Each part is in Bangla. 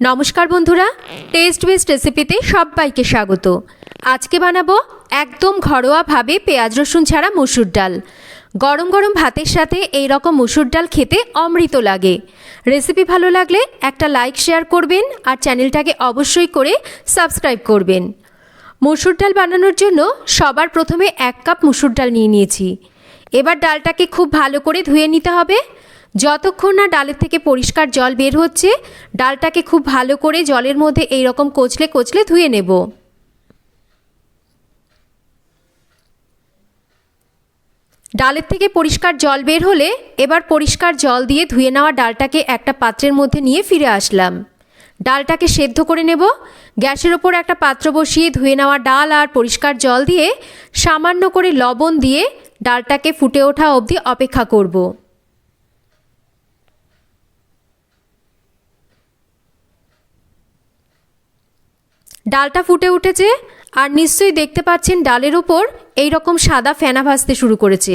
নমস্কার বন্ধুরা টেস্ট বেস্ট রেসিপিতে সবাইকে স্বাগত। আজকে বানাবো একদম ঘরোয়াভাবে পেঁয়াজ, রসুন ছাড়া মুসুর ডাল। গরম গরম ভাতের সাথে এই রকম মুসুর ডাল খেতে অমৃত লাগে। রেসিপি ভালো লাগলে একটা লাইক শেয়ার করবেন আর চ্যানেলটাকে অবশ্যই করে সাবস্ক্রাইব করবেন। মুসুর ডাল বানানোর জন্য সবার প্রথমে এক কাপ মুসুর ডাল নিয়ে নিয়েছি। এবার ডালটাকে খুব ভালো করে ধুয়ে নিতে হবে। যতক্ষণ না ডালের থেকে পরিষ্কার জল বের হচ্ছে, ডালটাকে খুব ভালো করে জলের মধ্যে এই রকম কচলে কচলে ধুয়ে নেব। ডালের থেকে পরিষ্কার জল বের হলে এবার পরিষ্কার জল দিয়ে ধুয়ে নেওয়া ডালটাকে একটা পাত্রের মধ্যে নিয়ে ফিরে আসলাম। ডালটাকে সেদ্ধ করে নেব। গ্যাসের ওপর একটা পাত্র বসিয়ে ধুয়ে নেওয়া ডাল আর পরিষ্কার জল দিয়ে সামান্য করে লবণ দিয়ে ডালটাকে ফুটে ওঠা অবধি অপেক্ষা করব। ডালটা ফুটে উঠেছে আর নিশ্চয়ই দেখতে পাচ্ছেন ডালের ওপর এই রকম সাদা ফেনা ভাসতে শুরু করেছে।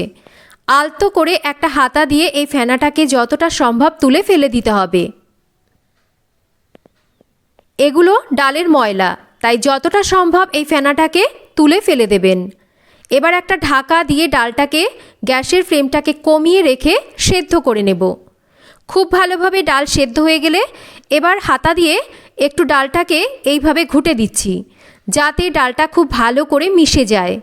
আলতো করে একটা হাতা দিয়ে এই ফেনাটাকে যতটা সম্ভব তুলে ফেলে দিতে হবে। এগুলো ডালের ময়লা, তাই যতটা সম্ভব এই ফেনাটাকে তুলে ফেলে দেবেন। এবার একটা ঢাকা দিয়ে ডালটাকে গ্যাসের ফ্লেমটাকে কমিয়ে রেখে সেদ্ধ করে নেব। খুব ভালোভাবে ডাল সেদ্ধ হয়ে গেলে এবার হাতা দিয়ে একটু ডালটাকে এইভাবে ঘুটে দিচ্ছি, যাতে ডালটা খুব ভালো করে মিশে যায়।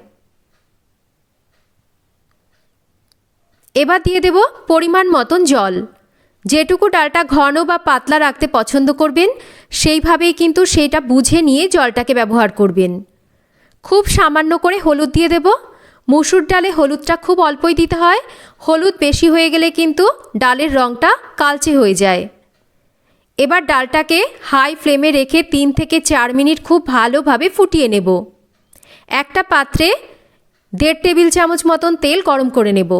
এবার দিয়ে দেব পরিমাণ মতন জল। যেটুকু ডালটা ঘন বা পাতলা রাখতে পছন্দ করবেন, সেইভাবেই কিন্তু সেইটা বুঝে নিয়ে জলটাকে ব্যবহার করবেন। খুব সামান্য করে হলুদ দিয়ে দেব। মুসুর ডালে হলুদটা খুব অল্পই দিতে হয়। হলুদ বেশি হয়ে গেলে কিন্তু ডালের রঙটা কালচে হয়ে যায়। এবার ডালটাকে হাই ফ্লেমে রেখে তিন থেকে চার মিনিট খুব ভালোভাবে ফুটিয়ে নেব। একটা পাত্রে দেড় টেবিল চামচ মতন তেল গরম করে নেব।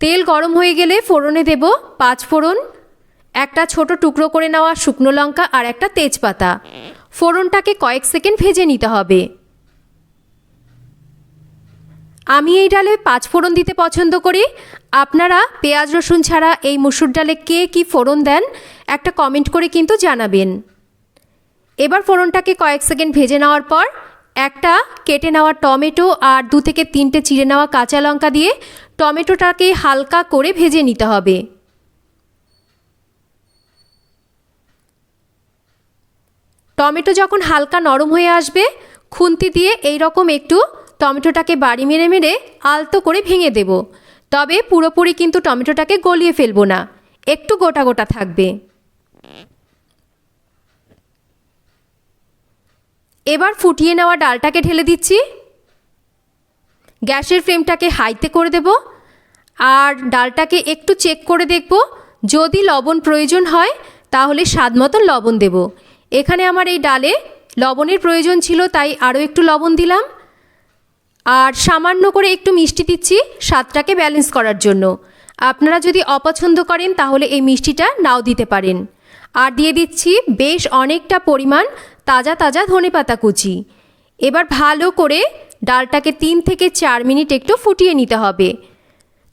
তেল গরম হয়ে গেলে ফোড়নে দেব পাঁচ ফোড়ন, একটা ছোট টুকরো করে নেওয়া শুকনো লঙ্কা আর একটা তেজপাতা। ফোড়নটাকে কয়েক সেকেন্ড ভেজে নিতে হবে। আমি এই ডালে পাঁচ ফোড়ন দিতে পছন্দ করি। আপনারা পেঁয়াজ, রসুন ছাড়া এই মুসুর ডালে কে কী ফোড়ন দেন, একটা কমেন্ট করে কিন্তু জানাবেন। এবার ফোড়নটাকে কয়েক সেকেন্ড ভেজে নেওয়ার পর, একটা কেটে নেওয়া টমেটো আর দু থেকে তিনটে চিড়ে নেওয়া কাঁচা লঙ্কা দিয়ে টমেটোটাকে হালকা করে ভেজে নিতে হবে। টমেটো যখন হালকা নরম হয়ে আসবে, খুন্তি দিয়ে এই রকম একটু টমেটোটাকে বাড়ি মেরে মেরে আলতো করে ভেঙে দেব। তবে পুরোপুরি কিন্তু টমেটোটাকে গলিয়ে ফেলব না। একটু গোটা গোটা থাকবে। এবার ফুটিয়ে নেওয়া ডালটাকে ঢেলে দিচ্ছি। গ্যাসের ফ্লেমটাকে হাইতে করে দেব। আর ডালটাকে একটু চেক করে দেখব। যদি লবণ প্রয়োজন হয়, তাহলে স্বাদ মতন লবণ দেব। এখানে আমার এই ডালে লবণের প্রয়োজন ছিল, তাই আরও একটু লবণ দিলাম। আর সামান্য করে একটু মিষ্টি দিচ্ছি স্বাদটাকে ব্যালেন্স করার জন্য। আপনারা যদি অপছন্দ করেন, তাহলে এই মিষ্টিটা নাও দিতে পারেন। আর দিয়ে দিচ্ছি বেশ অনেকটা পরিমাণ তাজা তাজা ধনেপাতা কুচি। এবার ভালো করে ডালটাকে তিন থেকে চার মিনিট একটু ফুটিয়ে নিতে হবে।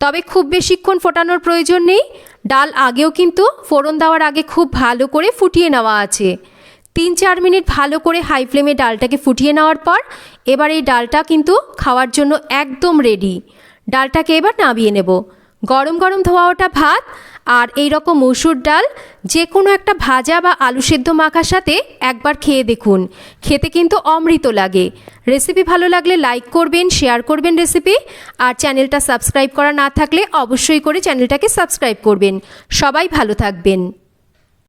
তবে খুব বেশিক্ষণ ফোটানোর প্রয়োজন নেই। ডাল আগেও কিন্তু ফোড়ন দেওয়ার আগে খুব ভালো করে ফুটিয়ে নেওয়া আছে। তিন চার মিনিট ভালো করে হাই ফ্লেমে ডালটাকে ফুটিয়ে নেওয়ার পর, এবার এই ডালটা কিন্তু খাওয়ার জন্য একদম রেডি ডালটাকে এবার নামিয়ে নেব। গরম গরম ধোয়া ওটা ভাত আর এই রকম মসুর ডাল যে কোনো একটা ভাজা বা আলু সেদ্ধ মাখার সাথে একবার খেয়ে দেখুন। খেতে কিন্তু অমৃত লাগে। রেসিপি ভালো লাগলে লাইক করবেন শেয়ার করবেন রেসিপি আর চ্যানেলটা সাবস্ক্রাইব করা না থাকলে অবশ্যই করে চ্যানেলটাকে সাবস্ক্রাইব করবেন। সবাই ভালো থাকবেন।